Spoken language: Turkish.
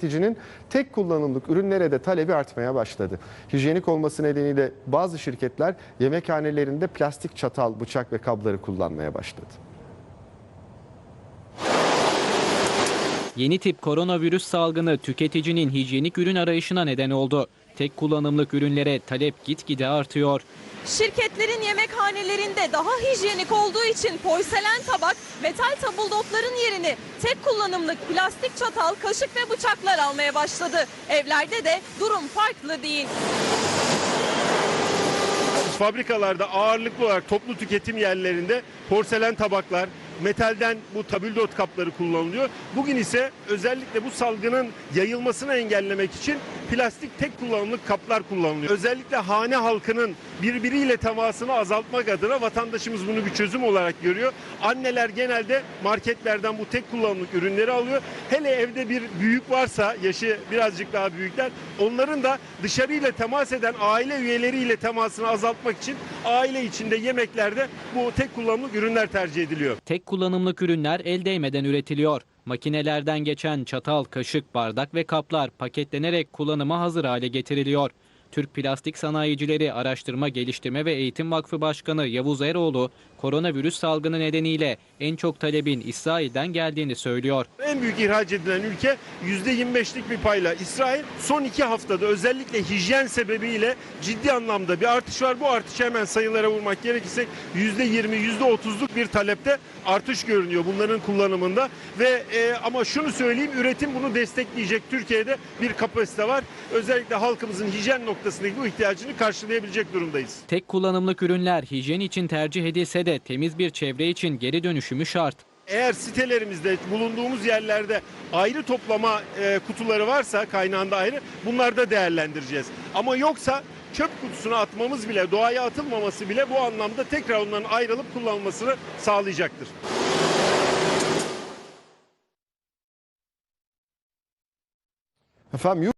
Tüketicinin tek kullanımlık ürünlere de talebi artmaya başladı. Hijyenik olması nedeniyle bazı şirketler yemekhanelerinde plastik çatal, bıçak ve kabları kullanmaya başladı. Yeni tip koronavirüs salgını tüketicinin hijyenik ürün arayışına neden oldu. Tek kullanımlık ürünlere talep gitgide artıyor. Şirketlerin yemekhanelerinde daha hijyenik olduğu için porselen tabak, metal tabuldotların yerini tek kullanımlık plastik çatal, kaşık ve bıçaklar almaya başladı. Evlerde de durum farklı değil. fabrikalarda ağırlıklı olarak toplu tüketim yerlerinde porselen tabaklar, metalden bu tabildot kapları kullanılıyor. Bugün ise özellikle bu salgının yayılmasını engellemek için plastik tek kullanımlık kaplar kullanılıyor. Özellikle hane halkının birbiriyle temasını azaltmak adına vatandaşımız bunu bir çözüm olarak görüyor. Anneler genelde marketlerden bu tek kullanımlık ürünleri alıyor. Hele evde bir büyük varsa yaşı birazcık daha büyükler onların da dışarıyla temas eden aile üyeleriyle temasını azaltmak için aile içinde yemeklerde bu tek kullanımlık ürünler tercih ediliyor. Tek kullanımlık ürünler el değmeden üretiliyor. Makinelerden geçen çatal, kaşık, bardak ve kaplar paketlenerek kullanıma hazır hale getiriliyor. Türk Plastik Sanayicileri Araştırma Geliştirme ve Eğitim Vakfı Başkanı Yavuz Eroğlu, koronavirüs salgını nedeniyle en çok talebin İsrail'den geldiğini söylüyor. En büyük ihraç edilen ülke %25'lik bir payla İsrail. Son iki haftada özellikle hijyen sebebiyle ciddi anlamda bir artış var. Bu artış hemen sayılara vurmak gerekirse %20, %30'luk bir talepte artış görünüyor bunların kullanımında. Ve e, ama şunu söyleyeyim üretim bunu destekleyecek Türkiye'de bir kapasite var. Özellikle halkımızın hijyen noktasındaki bu ihtiyacını karşılayabilecek durumdayız. Tek kullanımlık ürünler hijyen için tercih edilse de temiz bir çevre için geri dönüşümü şart. Eğer sitelerimizde bulunduğumuz yerlerde ayrı toplama e, kutuları varsa kaynağında ayrı bunları da değerlendireceğiz. Ama yoksa çöp kutusuna atmamız bile doğaya atılmaması bile bu anlamda tekrar onların ayrılıp kullanılmasını sağlayacaktır. Efendim